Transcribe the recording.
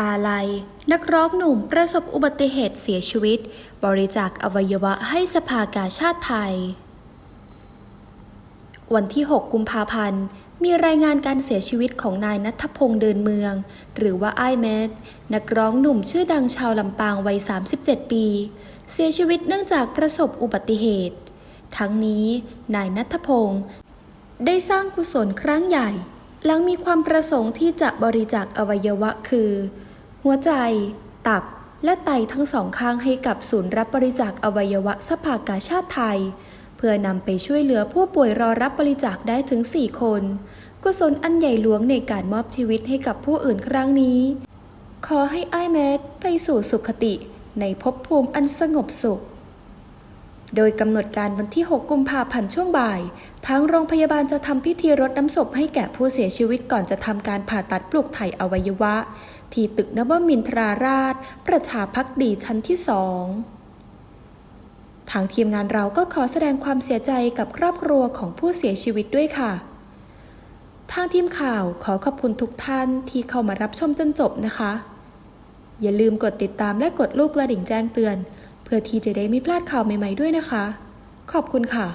อาลัย นักร้องหนุ่มประสบอุบัติเหตุเสียชีวิต บริจาคอวัยวะให้สภากาชาติไทย วันที่ 6 กุมภาพันธ์ มีรายงานการเสียชีวิตของนายนัทพงษ์เดินเมือง หรือว่าไอแมทนักร้องหนุ่มชื่อดังชาวลำปางวัย 37 ปี เสียชีวิตเนื่องจากประสบอุบัติเหตุ ทั้งนี้ นายนัทพงษ์ได้สร้างกุศลครั้งใหญ่หลังมีความประสงค์ที่จะบริจาคอวัยวะคือ หัวใจ ตับ และไตทั้งสองข้างให้กับศูนย์รับบริจาคอวัยวะสภากาชาติไทย เพื่อนำไปช่วยเหลือผู้ป่วยรอรับบริจาคได้ถึง 4 คน กุศลอันใหญ่หลวงในการมอบชีวิตให้กับผู้อื่นครั้งนี้ ขอให้อ้ายแมทไปสู่สุขติในภพภูมิอันสงบสุข โดยกำหนดการวันที่ 6 กุมภาพันธ์ช่วงบ่าย ทางโรงพยาบาลจะทำพิธีรดน้ำศพให้แก่ผู้เสียชีวิตก่อนจะทำการผ่าตัดปลูกถ่ายอวัยวะ ที่ตึกนวมินทราราช ประชาพักดีชั้นที่สองทางทีมงานเราก็ขอแสดงความเสียใจกับครอบครัวของผู้เสียชีวิตด้วยค่ะ ทางทีมข่าวขอขอบคุณทุกท่านที่เข้ามารับชมจนจบนะคะ อย่าลืมกดติดตามและกดลูกกระดิ่งแจ้งเตือน เพื่อที่จะได้ไม่พลาดข่าวใหม่ ๆด้วยนะคะ ขอบคุณค่ะ